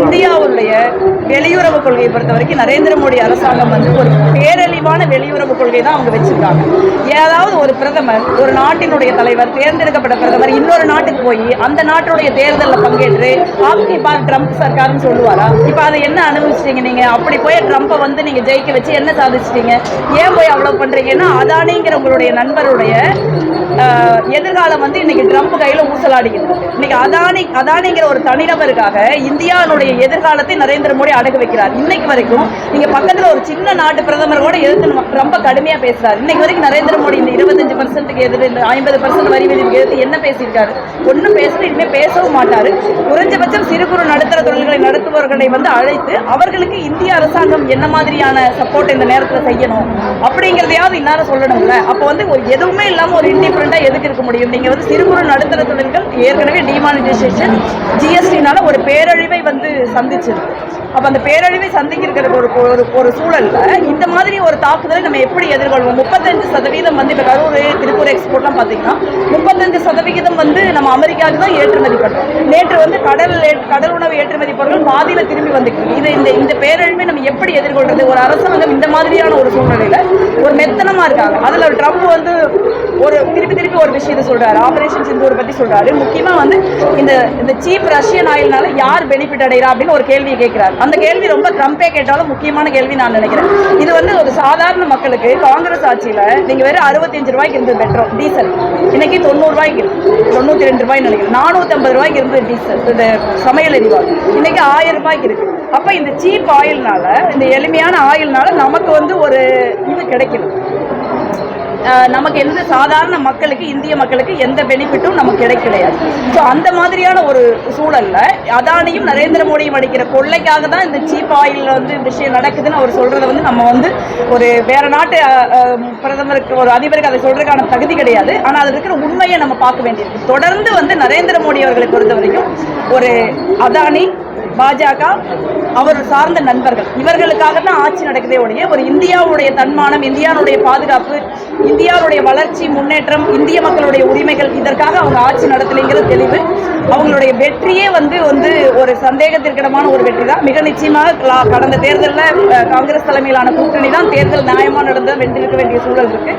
இந்தியாவுடைய வெளியுறவு கொள்கையை பொறுத்த வரைக்கும் நரேந்திர மோடி அரசாங்கம் வந்து ஒரு பேரழிவான வெளியுறவு கொள்கை தான் அவங்க வச்சிருக்காங்க. ஏதாவது ஒரு பிரதமர் ஒரு நாட்டினுடைய தலைவர் தேர்ந்தெடுக்கப்பட்ட பிரதமர் இன்னொரு நாட்டுக்கு போய் அந்த நாட்டுடைய தேர்தலில் பங்கேற்று ஆப்கி பார் ட்ரம்ப் சர்க்கார்னு சொல்லுவாரா? இப்போ அதை என்ன அனுபவிச்சிட்டீங்க நீங்கள் அப்படி போய் ட்ரம்ப்பை வந்து நீங்கள் ஜெயிக்க வச்சு என்ன சாதிச்சிட்டீங்க? ஏன் போய் அவ்வளோ பண்ணுறீங்கன்னா அதானிங்கிற உங்களுடைய நண்பருடைய எதிர்காலம் வந்து இன்னைக்கு ட்ரம்ப் கையில ஊசலாடிக்கிட்டு இருக்கு இன்னைக்கு அதானி அதானிங்கிற ஒரு தனிநபருக்காக இந்தியாவுடைய எதிர்காலத்தை நரேந்திர மோடி அடகு வைக்கிறார். இன்னைக்கு வரைக்கும் நீங்க பக்கத்துல ஒரு சின்ன நாட்டு பிரதமர் கூட எதிர்த்து ரொம்ப கடுமையா பேசுறாரு. இன்னைக்கு வரைக்கும் நரேந்திர மோடி இந்த இருபத்தஞ்சு பர்சன்ட்டுக்கு எதிர் இந்த ஐம்பது பர்சன்ட் வரி விதிப்புக்கு எதிர்த்து என்ன பேசியிருக்காரு? ஒன்றும் பேசல இனிமே பேசவும் மாட்டார். குறைஞ்சபட்சம் சிறு குறு நடுத்தர தொழில்களை நடத்துபவர்களை வந்து அழைத்து அவர்களுக்கு இந்திய அரசாங்கம் என்ன மாதிரியான சப்போர்ட் இந்த நேரத்தில் செய்யணும் அப்படிங்கிறதையாவது இந்நேரம் சொல்லணும்ல. அப்போ வந்து ஒரு எதுவுமே இல்லாமல் ஒரு இண்டிபெண்டாக எதுக்கு இருக்க முடியும்? நீங்கள் வந்து சிறு குறு நடுத்தர தொழில்கள் ஏற்கனவே டிமானிட்டைசேஷன் ஜிஎஸ்டினால ஒரு பேரழிவை வந்து சந்திச்சிருக்கு. அப்போ அந்த பேரழிவை சந்திக்கிற ஒரு ஒரு ஒரு சூழல்ல இந்த மாதிரி ஒரு தாக்குதலை நம்ம எப்படி எதிர்கொள்வோம்? முப்பத்தஞ்சு சதவீதம் வந்து இப்போ கரூர் திருப்பூர் எக்ஸ்போர்ட்லாம் பார்த்தீங்கன்னா முப்பத்தஞ்சு சதவீதம் வந்து நம்ம அமெரிக்காவுக்கு தான் ஏற்றுமதி பண்ணுறோம். நேற்று வந்து கடல் கடல் உணவு ஏற்றுமதி பொருட்கள் பாதியில் திரும்பி வந்துருக்கு. இது இந்த இந்த பேரழிவை நம்ம எப்படி எதிர்கொள்றது? ஒரு அரசாங்கம் இந்த மாதிரியான ஒரு சூழ்நிலையில் ஒரு மெத்தனமாக இருக்காங்க. அதில் ட்ரம்ப் வந்து ஒரு திருப்பி திருப்பி ஒரு விஷயத்தை சொல்கிறாரு ஆபரேஷன் சிந்தூர் பற்றி சொல்கிறாரு முக்கியமாக வந்து இந்த இந்த சீப் ரஷ்யன் ஆயில்னால யார் பெனிஃபிட் அடைகிறா அப்படின்னு ஒரு கேள்வியை கேட்குறாரு அந்த கேள்வி ரொம்ப ட்ரம்ப்பே கேட்டாலும் முக்கியமான கேள்வி நான் நினைக்கிறேன். இது வந்து ஒரு சாதாரண மக்களுக்கு காங்கிரஸ் ஆட்சியில் நீங்கள் வெறும் அறுபத்தஞ்சு ரூபாய்க்கு இருந்தது பெட்ரோல் டீசல் இன்னைக்கு தொண்ணூறுரூவாய்க்கு தொண்ணூற்றி ரெண்டு ரூபாய் நினைக்கிறேன். நானூத்தி ஐம்பது ரூபாய்க்கு இருந்தது டீசல் இந்த சமையல் எரிவாயு. இன்னைக்கு ஆயிரம் ரூபாய்க்கு இருக்கு. அப்ப இந்த சீப் ஆயில்னால இந்த எளிமையான ஆயில்னால நமக்கு வந்து ஒரு இது கிடைக்கணும். நமக்கு எந்த சாதாரண மக்களுக்கு இந்திய மக்களுக்கு எந்த பெனிஃபிட்டும் நமக்கு கிடைக்க கிடையாது ஸோ அந்த மாதிரியான ஒரு சூழல்ல அதானியும் நரேந்திர மோடியும் அடிக்கிற கொள்ளைக்காக தான் இந்த சீப் ஆயில் வந்து இந்த விஷயம் நடக்குதுன்னு அவர் சொல்கிறத வந்து நம்ம வந்து ஒரு வேற நாட்டு பிரதமருக்கு ஒரு அதிபருக்கு அதை சொல்கிறதுக்கான தகுதி கிடையாது. ஆனால் அது இருக்கிற உண்மையை நம்ம பார்க்க வேண்டியிருக்கு தொடர்ந்து வந்து நரேந்திர மோடி அவர்களை பொறுத்த வரைக்கும் ஒரு அதானி பாஜக அவர் சார்ந்த நண்பர்கள். இவர்களுக்காக தான் ஆட்சி நடக்குதே ஒழிய ஒரு இந்தியாவுடைய தன்மானம் இந்தியாவுடைய பாதுகாப்பு இந்தியாவுடைய வளர்ச்சி முன்னேற்றம் இந்திய மக்களுடைய உரிமைகள் இதற்காக அவங்க ஆட்சி நடத்தலைங்கிறது தெளிவு. அவங்களுடைய வெற்றியே வந்து வந்து ஒரு சந்தேகத்திற்கிடமான ஒரு வெற்றி தான். மிக நிச்சயமாக கடந்த தேர்தலில் காங்கிரஸ் தலைமையிலான கூட்டணி தான் தேர்தல் நியாயமாக நடந்த வென்றிருக்க வேண்டிய சூழல் இருக்கு.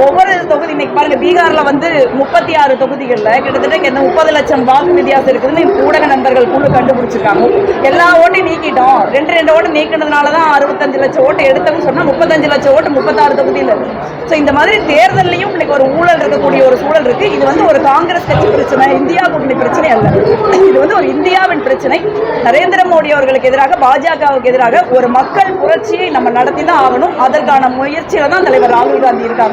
ஒவ்வொரு தொகுதி இன்னைக்கு பாருங்க பீகாரில் வந்து முப்பத்தி ஆறு தொகுதிகளில் கிட்டத்தட்ட என்ன முப்பது லட்சம் வாக்கு வித்தியாசம் இருக்குதுன்னு ஊடக நண்பர்கள் குழு கண்டுபிடிச்சிருக்காங்க. எல்லா ஓட்டையும் நீக்கிட்டோம். ரெண்டு ரெண்டு ஓட்டு நீக்கினதுனால தான் அறுபத்தஞ்சு லட்சம் ஓட்டு எடுத்தோம்னு சொன்னால் முப்பத்தஞ்சு லட்சம் ஓட்டு முப்பத்தாறு தொகுதியில் இருக்கு. ஸோ இந்த மாதிரி தேர்தல்லையும் இன்னைக்கு ஒரு ஊழல் இருக்கக்கூடிய ஒரு சூழல் இருக்கு. இது வந்து ஒரு காங்கிரஸ் கட்சி பிரச்சனை இந்தியா கூட்டணி பிரச்சனை அல்ல. இது வந்து ஒரு இந்தியாவின் பிரச்சனை. நரேந்திர மோடி அவர்களுக்கு எதிராக பாஜகவுக்கு எதிராக ஒரு மக்கள் புரட்சியை நம்ம நடத்தி தான் ஆகணும். அதற்கான முயற்சியில தான் தலைவர் ராகுல் காந்தி இருக்காங்க.